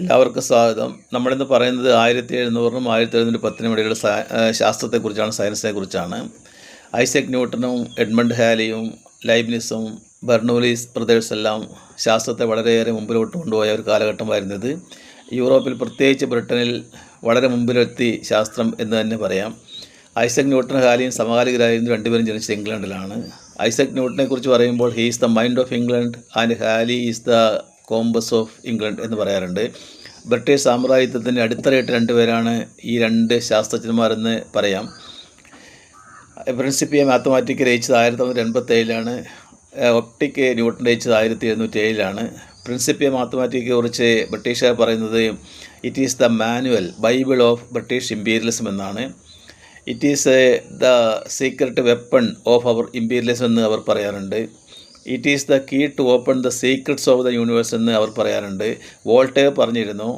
എല്ലാവർക്കും സ്വാഗതം. നമ്മളിന്ന് പറയുന്നത് ആയിരത്തി എഴുന്നൂറിനും ആയിരത്തി എഴുന്നൂറ്റി പത്തിനും ഇടയിലുള്ള ശാസ്ത്രത്തെക്കുറിച്ചാണ് സയൻസിനെ കുറിച്ചാണ് ഐസക് ന്യൂട്ടനും എഡ്മണ്ട് ഹാലിയും ലൈബ്നിസും ബെർണൂലീസ് ബ്രദേഴ്സ് എല്ലാം ശാസ്ത്രത്തെ വളരെയേറെ മുമ്പിലോട്ട് കൊണ്ടുപോയ ഒരു കാലഘട്ടമായിരുന്നത്. യൂറോപ്പിൽ പ്രത്യേകിച്ച് ബ്രിട്ടനിൽ വളരെ മുമ്പിലെത്തി ശാസ്ത്രം എന്ന് തന്നെ പറയാം. ഐസക് ന്യൂട്ടൻ ഹാലിയും സമകാലികരായിരുന്നു രണ്ടുപേരും ജനിച്ചത് ഇംഗ്ലണ്ടിലാണ്. ഐസക് ന്യൂട്ടനെക്കുറിച്ച് പറയുമ്പോൾ he is the mind of England and Halley is the compass of England എന്ന് പറയാറുണ്ട്. ബ്രിട്ടീഷ് സാമ്രാജ്യത്വത്തിന്റെ അടിത്തറയിട്ട് രണ്ടുപേരാണ് ഈ രണ്ട് ശാസ്ത്രജ്ഞന്മാരെന്ന് പറയാം. പ്രിൻസിപ്പിയ മാത്തമാറ്റിക്കൽ രചിച്ചത് ആയിരത്തി തൊള്ളായിരത്തി എൺപത്തേഴിലാണ് ഒപ്റ്റിക് ന്യൂട്ടൺ രചിച്ചത് ആയിരത്തി എഴുന്നൂറ്റി ഏഴിലാണ് പ്രിൻസിപ്പിയ മാത്തമാറ്റിക്കെ കുറിച്ച് ബ്രിട്ടീഷുകാർ പറയുന്നത് it is the manual bible of British imperialism എന്നാണ്. It is the secret weapon of our imperialism എന്ന് അവർ പറയാറുണ്ട്. It is the key to open the secrets of the universe എന്ന് അവർ പറയാറുണ്ട്. വോൾട്ടേർ പറഞ്ഞിരുന്നു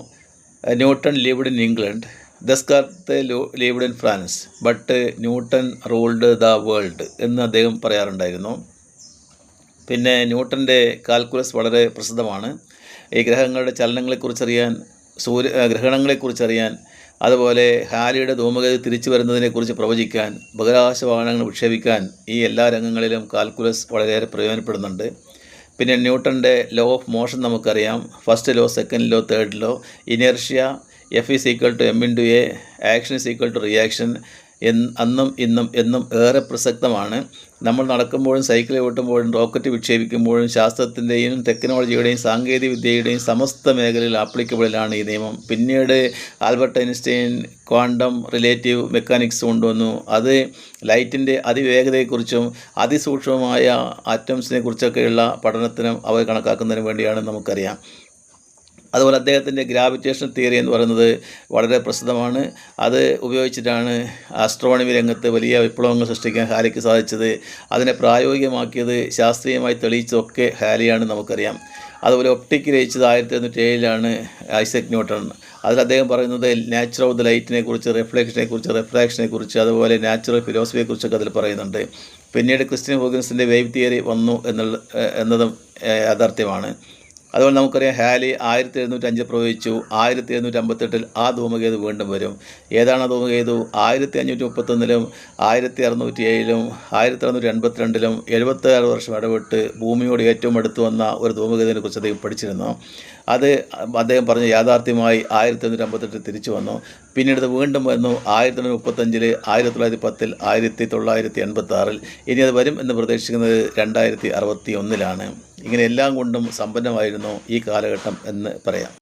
Newton lived in England Descartes lived in France but Newton ruled the world എന്ന് അദ്ദേഹം പറയാറുണ്ടായിരുന്നു. പിന്നെ ന്യൂട്ടന്റെ കാൽക്കുലസ് വളരെ പ്രസിദ്ധമാണ്. ഈ ഗ്രഹങ്ങളുടെ ചലനങ്ങളെക്കുറിച്ചറിയാൻ സൂര്യ ഗ്രഹണങ്ങളെക്കുറിച്ചറിയാൻ അതുപോലെ ഹാലിയുടെ ധൂമഗതി തിരിച്ചു വരുന്നതിനെക്കുറിച്ച് പ്രവചിക്കാൻ ബഹിരാകാശ വാഹനങ്ങൾ വിക്ഷേപിക്കാൻ ഈ എല്ലാ രംഗങ്ങളിലും കാൽക്കുലസ് വളരെയേറെ പ്രയോജനപ്പെടുന്നുണ്ട്. പിന്നെ ന്യൂട്ടന്റെ ലോ ഓഫ് മോഷൻ നമുക്കറിയാം. First law second law third law inertia F is equal to M into A action is equal to reaction അന്നും ഇന്നും എന്നും ഏറെ പ്രസക്തമാണ്. നമ്മൾ നടക്കുമ്പോഴും സൈക്കിൾ ഓട്ടുമ്പോഴും റോക്കറ്റ് വിക്ഷേപിക്കുമ്പോഴും ശാസ്ത്രത്തിന്റെയും ടെക്നോളജിയുടെയും സാങ്കേതിക വിദ്യയുടെയും സമസ്ത മേഖലയിൽ ആപ്ലിക്കബിളിലാണ് ഈ നിയമം. പിന്നീട് Albert Einstein quantum relative mechanics കൊണ്ടുവന്നു. അത് ലൈറ്റിന്റെ അതിവേഗതയെക്കുറിച്ചും അതിസൂക്ഷ്മമായ ആറ്റംസിനെ കുറിച്ചൊക്കെയുള്ള പഠനത്തിനും അവർ കണക്കാക്കുന്നതിനും വേണ്ടിയാണ് നമുക്കറിയാം. അതുപോലെ അദ്ദേഹത്തിന്റെ ഗ്രാവിറ്റേഷൻ തിയറി എന്ന് പറയുന്നത് വളരെ പ്രസിദ്ധമാണ്. അത് ഉപയോഗിച്ചിട്ടാണ് ആസ്ട്രോണമി രംഗത്ത് വലിയ വിപ്ലവങ്ങൾ സൃഷ്ടിക്കാൻ ഹാലിക്ക് സാധിച്ചത്. അതിനെ പ്രായോഗികമാക്കിയത് ശാസ്ത്രീയമായി തെളിയിച്ചതൊക്കെ ഹാലിയാണ് നമുക്കറിയാം. അതുപോലെ ഒപ്റ്റിക് രചിച്ചത് ആയിരത്തി എഴുന്നൂറ്റി ഏഴിലാണ് ഐസക് ന്യൂട്ടൺ. അതിൽ അദ്ദേഹം പറയുന്നത് നാച്ചുറൽ ഓഫ് ദ ലൈറ്റിനെ കുറിച്ച് റിഫ്ലക്ഷനെ കുറിച്ച് റിഫ്രാക്ഷനെ കുറിച്ച് അതുപോലെ നാച്ചുറൽ ഫിലോസഫിയെ കുറിച്ചൊക്കെ അതിൽ പറയുന്നുണ്ട്. പിന്നീട് ക്രിസ്ത്യൻ ഹോഗിൻസിന്റെ വേവ് തിയറി വന്നു എന്നുള്ള എന്നതും യാഥാർത്ഥ്യമാണ്. അതുപോലെ നമുക്കറിയാം ഹാലി ആയിരത്തി എഴുന്നൂറ്റഞ്ച് പ്രവഹിച്ചു. ആയിരത്തി എഴുന്നൂറ്റി അമ്പത്തെട്ടിൽ ആ ധൂമകേതു വീണ്ടും വരും. ഏതാണ് ആ ധൂമകേതു? ആയിരത്തി അഞ്ഞൂറ്റി മുപ്പത്തൊന്നിലും ആയിരത്തി അറുന്നൂറ്റി ഏഴിലും ആയിരത്തി അറുന്നൂറ്റി എൺപത്തിരണ്ടിലും എഴുപത്താറ് വർഷം ഇടപെട്ട് ഭൂമിയോട് ഏറ്റവും അടുത്ത് വന്ന ഒരു ധൂമകേതുവിനെ കുറിച്ച് അദ്ദേഹം പഠിച്ചിരുന്നു. അത് അദ്ദേഹം പറഞ്ഞ യാഥാർത്ഥ്യമായി ആയിരത്തി എണ്ണൂറ്റി അമ്പത്തെട്ടിൽ തിരിച്ചു വന്നു. പിന്നീട് ഇത് വീണ്ടും വന്നു ആയിരത്തി തൊള്ളായിരത്തി മുപ്പത്തഞ്ചിൽ ആയിരത്തി തൊള്ളായിരത്തി പത്തിൽ ആയിരത്തി തൊള്ളായിരത്തി എൺപത്തി ആറിൽ ഇനി അത് വരും എന്ന് പ്രതീക്ഷിക്കുന്നത് രണ്ടായിരത്തി അറുപത്തി ഒന്നിലാണ് ഇങ്ങനെ എല്ലാം കൊണ്ടും സമ്പന്നമായിരുന്നു ഈ കാലഘട്ടം എന്ന് പറയാം.